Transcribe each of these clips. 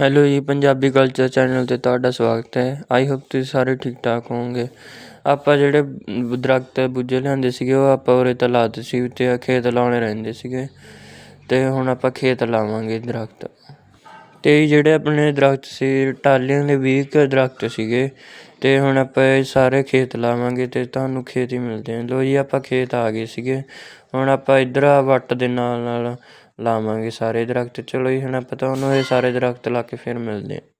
Hello ਜੀ, Punjabi culture channel ਤੇ ਤੁਹਾਡਾ ਸਵਾਗਤ ਹੈ। ਆਈ ਹੋਪ ਤੁਸੀਂ ਸਾਰੇ ਠੀਕ ਠਾਕ ਹੋਵੋਗੇ। ਆਪਾਂ ਜਿਹੜੇ ਬ- ਦਰਖਤ, ਬੁੱਝੇ ਲਿਆਂਦੇ ਸੀਗੇ, ਉਹ ਆਪਾਂ ਉਰੇ ਤਾਂ ਲਾਤੇ ਸੀ ਤੇ ਖੇਤ ਲਾਉਣੇ ਰਹਿੰਦੇ ਸੀਗੇ। ਤੇ ਹੁਣ ਆਪਾਂ ਖੇਤ ਲਾਵਾਂਗੇ ਦਰਖਤ। ਤੇ ਜਿਹੜੇ ਆਪਣੇ ਦਰਖਤ ਸੀ ਟਾਲੀਆਂ ਦੇ 20 ਕੁ ਦਰਖਤ ਸੀਗੇ। ਤੇ ਹੁਣ ਆਪਾਂ ਇਹ ਸਾਰੇ ਖੇਤ ਲਾਵਾਂਗੇ ਤੇ ਤੁਹਾਨੂੰ ਖੇਤ ਹੀ ਮਿਲਦੇ ਆ ਲੋ ਜੀ, ਆਪਾਂ ਖੇਤ ਆ ਗਏ ਸੀਗੇ। ਹੁਣ ਆਪਾਂ ਇੱਧਰ ਆ ਵੱਟ ਦੇ ਨਾਲ ਨਾਲ ਲਾਵਾਂਗੇ ਸਾਰੇ ਦਰਖਤ। ਚਲੋ ਜੀ, ਹੁਣ ਆਪਾਂ ਤੁਹਾਨੂੰ ਇਹ ਸਾਰੇ ਦਰਖਤ ਲਾ ਕੇ ਫਿਰ ਮਿਲਦੇ ਹਾਂ।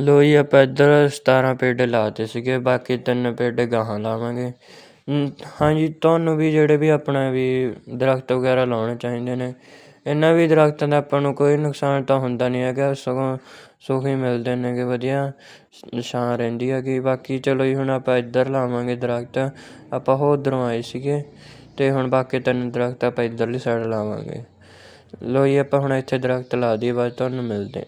ਲੋ ਆਪਾਂ ਇੱਧਰ ਸਤਾਰਾਂ ਪੇਡ ਲਾਤੇ ਸੀਗੇ, ਬਾਕੀ ਤਿੰਨ ਪੇਡ ਗਾਹਾਂ ਲਾਵਾਂਗੇ। ਹਾਂਜੀ, ਤੁਹਾਨੂੰ ਵੀ ਜਿਹੜੇ ਵੀ ਆਪਣਾ ਵੀ ਦਰਖਤ ਵਗੈਰਾ ਲਾਉਣੇ ਚਾਹੀਦੇ ਨੇ, ਇਹਨਾਂ ਵੀ ਦਰਖਤਾਂ ਦਾ ਆਪਾਂ ਨੂੰ ਕੋਈ ਨੁਕਸਾਨ ਤਾਂ ਹੁੰਦਾ ਨਹੀਂ ਹੈਗਾ, ਸਗੋਂ ਸੁੱਖ ਹੀ ਮਿਲਦੇ ਨੇਗੇ, ਵਧੀਆ ਛਾਂ ਰਹਿੰਦੀ ਹੈਗੀ। ਬਾਕੀ ਚਲੋ ਜੀ, ਹੁਣ ਆਪਾਂ ਇੱਧਰ ਲਾਵਾਂਗੇ ਦਰਖਤ, ਆਪਾਂ ਉਹ ਉੱਧਰੋਂ ਆਏ ਸੀਗੇ, ਤੇ ਹੁਣ ਬਾਕੀ ਤਿੰਨ ਦਰਖਤ ਆਪਾਂ ਇੱਧਰਲੀ ਸਾਈਡ ਲਾਵਾਂਗੇ। ਲੋ ਜੀ, ਆਪਾਂ ਹੁਣ ਇੱਥੇ ਦਰਖਤ ਲਾ ਦਈਏ ਬਾਅਦ ਤੁਹਾਨੂੰ ਮਿਲਦੇ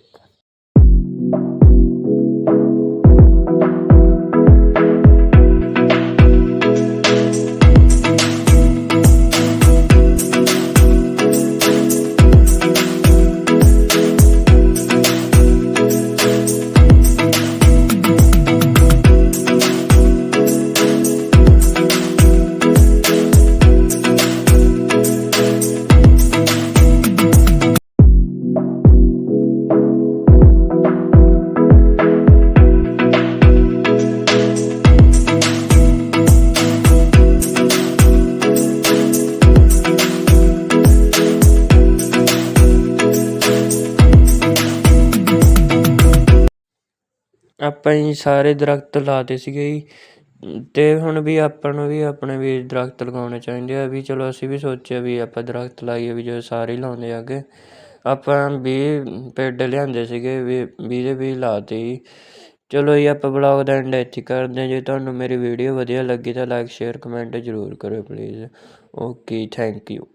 ਆਪਾਂ ਹੀ ਸਾਰੇ ਦਰਖਤ ਲਾਤੇ ਸੀਗੇ ਜੀ। ਅਤੇ ਹੁਣ ਵੀ ਆਪਾਂ ਨੂੰ ਵੀ ਆਪਣੇ ਵੀ ਦਰੱਖਤ ਲਗਾਉਣੇ ਚਾਹੀਦੇ ਆ। ਵੀ ਚਲੋ ਅਸੀਂ ਵੀ ਸੋਚਿਆ ਵੀ ਆਪਾਂ ਦਰੱਖਤ ਲਾਈਏ ਵੀ ਜਦੋਂ ਸਾਰੇ ਹੀ ਲਾਉਂਦੇ ਆਗੇ। ਆਪਾਂ ਵੀਹ ਪੇੜ ਲਿਆਂਦੇ ਸੀਗੇ ਵੀ ਵੀਹ ਦੇ ਵੀਹ ਲਾਤੇ ਜੀ। ਚਲੋ ਜੀ ਆਪਾਂ ਬਲੌਗ ਦਾ ਐਂਡ ਇੱਥੇ ਕਰਦੇ ਹਾਂ। ਜੇ ਤੁਹਾਨੂੰ ਮੇਰੀ ਵੀਡੀਓ ਵਧੀਆ ਲੱਗੀ ਤਾਂ ਲਾਈਕ ਸ਼ੇਅਰ ਕਮੈਂਟ ਜ਼ਰੂਰ ਕਰਿਓ ਪਲੀਜ਼ ਓਕੇ ਥੈਂਕ ਯੂ